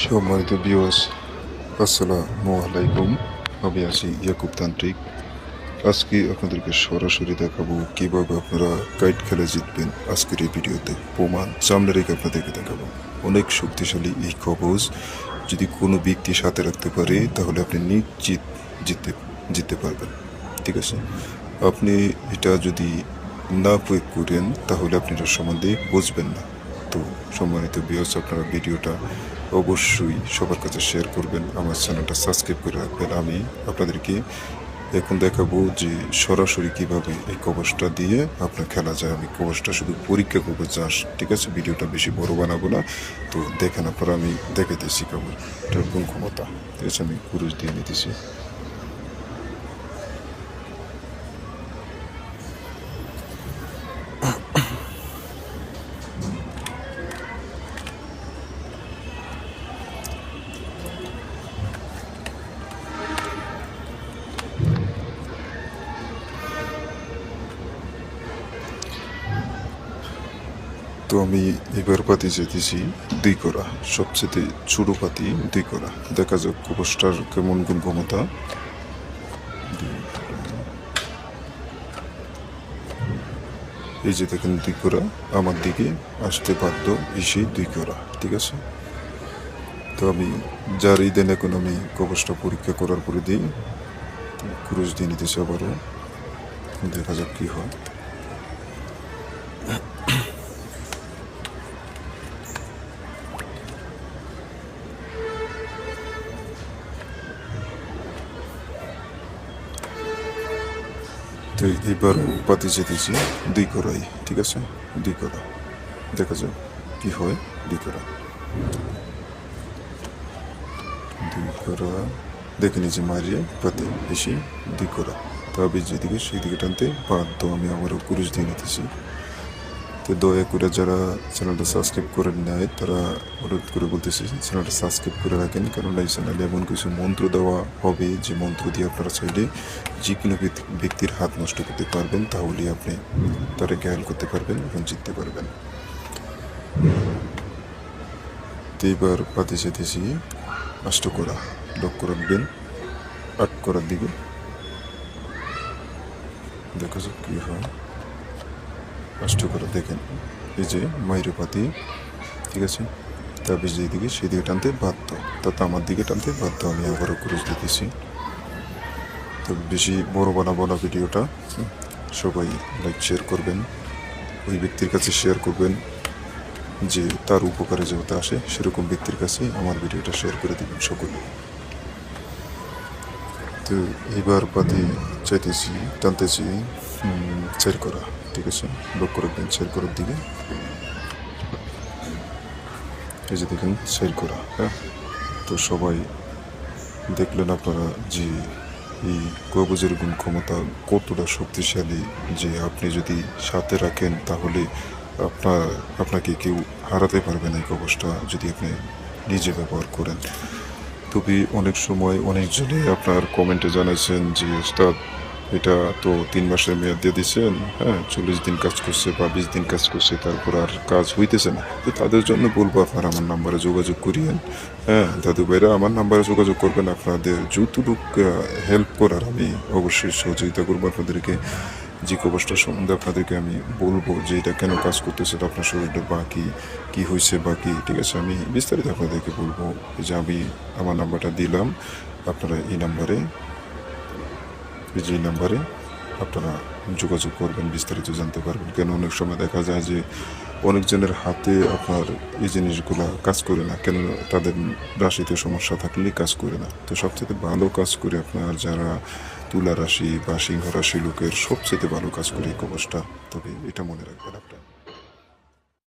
সম্মানিত বিওস আসসালামু আলাইকুম। আমি আছি ইয়াকুব তান্ত্রিক। আজকে আপনাদেরকে সরাসরি দেখাবো কীভাবে আপনারা কাইট খেলে জিতবেন। আজকের এই ভিডিওতে প্রমাণ সামনে রেখে আপনাদেরকে দেখাবো। অনেক শক্তিশালী এই কবজ। যদি কোনো ব্যক্তি সাথে রাখতে পারে, তাহলে আপনি নিশ্চিত জিততে জিততে পারবেন। ঠিক আছে? আপনি এটা যদি না প্রয়োগ করেন, তাহলে আপনি এটা সম্বন্ধে বুঝবেন না। তো সম্মানিত বিয়স আপনারা ভিডিওটা অবশ্যই সবার কাছে শেয়ার করবেন, আমার চ্যানেলটা সাবস্ক্রাইব করে রাখবেন। আমি আপনাদেরকে এখন দেখাবো যে সরাসরি কীভাবে এই কবচটা দিয়ে আপনার খেলা যায়। আমি কবচটা শুধু পরীক্ষা করব চাষ ঠিক আছে? ভিডিওটা বেশি বড় বানাবো না। তো দেখেন আপনারা, আমি দেখাইতেছি কবচটার কোন ক্ষমতা, ঠিক আছে? আমি পুরুষ দিয়ে নিতেছি। তো আমি এবার পাতি যেতেছি দুই করা। সবচেয়ে ছোট পাতি দুই করা। দেখা যাক কবচটার কেমন গুণ ক্ষমতা এই যে দেখেন, দুই করা। আমার দিকে আসতে বাধ্য, এসে দুই করা, ঠিক আছে? তো আমি যার দেন এখন আমি কবচটা পরীক্ষা করার পরে দিই। ক্রুজ দিয়ে নিতেছি আবারও। দেখা যাক কী হয়। তো এবার পাতি যেতেছি দুই করাই, ঠিক আছে? দুই করা। দেখা যাক কি হয় দুই করা। দুই করা। দেখে নিচে মারিয়ে, পাতি বেশি দুই করা। তবে যেদিকে সেই দিকে টানতে বাধ্য আমি আবারও কুরুষ দিয়ে নিতেছি। তো দয়া করে যারা চ্যানেলটা সাবস্ক্রাইব করে নেয় তারা অনুরোধ করে বলতেছি চ্যানেলটা সাবস্ক্রাইব করে রাখেন, কারণ এই চ্যানেলে এমন কিছু মন্ত্র দেওয়া হবে যে মন্ত্র দিয়ে আপনারা চাইলে যে কোনো ব্যক্তি- ব্যক্তির হাত নষ্ট করতে পারবেন তাহলে আপনি তারা জ্ঞান করতে পারবেন এবং জিততে পারবেন। তো এবার পাতে যেতেছি আষ্ট করা লক্ষ্য রাখবেন আট করার দিকে। দেখা যাক কী হয়। কষ্ট করে দেখেন। এই যে মাইরোপাতি ঠিক আছে? তাবিজ যেদিকে সেই দিকে টানতে বাধ্য। তাতে আমার দিকে টানতে বাধ্য, আমি আবারও ক্রুজ দিতেছি তো বেশি বড় বানাবো না ভিডিওটা সবাই লাইক শেয়ার করবেন। ওই ব্যক্তির কাছে শেয়ার করবেন যে তার উপকারে যেহেতু আসে, সেরকম ব্যক্তির কাছে আমার ভিডিওটা শেয়ার করে দেবেন সকলে। তো এইবার পাতি চাইতেছি, টানতেছি শেয়ার করা। ঠিক আছে লক্ষ্য রাখবেন চের করার দিকে এই যে দেখেন চের করা হ্যাঁ? তো সবাই দেখলেন আপনারা যে এই কবজের গুণ ক্ষমতা কতটা শক্তিশালী যে আপনি যদি সাথে রাখেন তাহলে আপনার, আপনাকে কেউ হারাতে পারবে না এই কবজটা যদি আপনি নিজে ব্যবহার করেন। তবে অনেক সময় অনেকজনে আপনার কমেন্টে জানাইছেন যে, ওস্তাদ এটা তো তিন মাসের মেয়াদ দিয়ে দিচ্ছেন হ্যাঁ চল্লিশ দিন কাজ করছে বা বিশ দিন কাজ করছে, তারপর আর কাজ হইতেছে না। তো তাদের জন্য বলব আপনারা আমার নাম্বারে যোগাযোগ করিয়েন। হ্যাঁ দাদু ভাইরা আমার নাম্বারে যোগাযোগ করবেন। আপনাদের যতটুক হেল্প করার আমি অবশ্যই সহযোগিতা করব। আপনাদেরকে যে কবচটা সম্বন্ধে আপনাদেরকে আমি বলব যে এটা কেন কাজ করতেছে আপনার শরীরটা বা কি হয়েছে বা কি ঠিক আছে? আমি বিস্তারিত আপনাদেরকে বলব। যে আমি আমার নাম্বারটা দিলাম, আপনারা এই নাম্বারে যে নাম্বারে আপনারা যোগাযোগ করবেন, বিস্তারিত জানতে পারবেন। কেন অনেক সময় দেখা যায় যে অনেকজনের হাতে আপনার এই জিনিসগুলো কাজ করে না, কেন তাদের রাশিতে সমস্যা থাকলে কাজ করে না। তো সবচেয়ে ভালো কাজ করে আপনার যারা তুলা রাশি বা সিংহ রাশি লোকের সবচেয়ে ভালো কাজ করে এই কবচটা। তবে এটা মনে রাখবেন আপনার।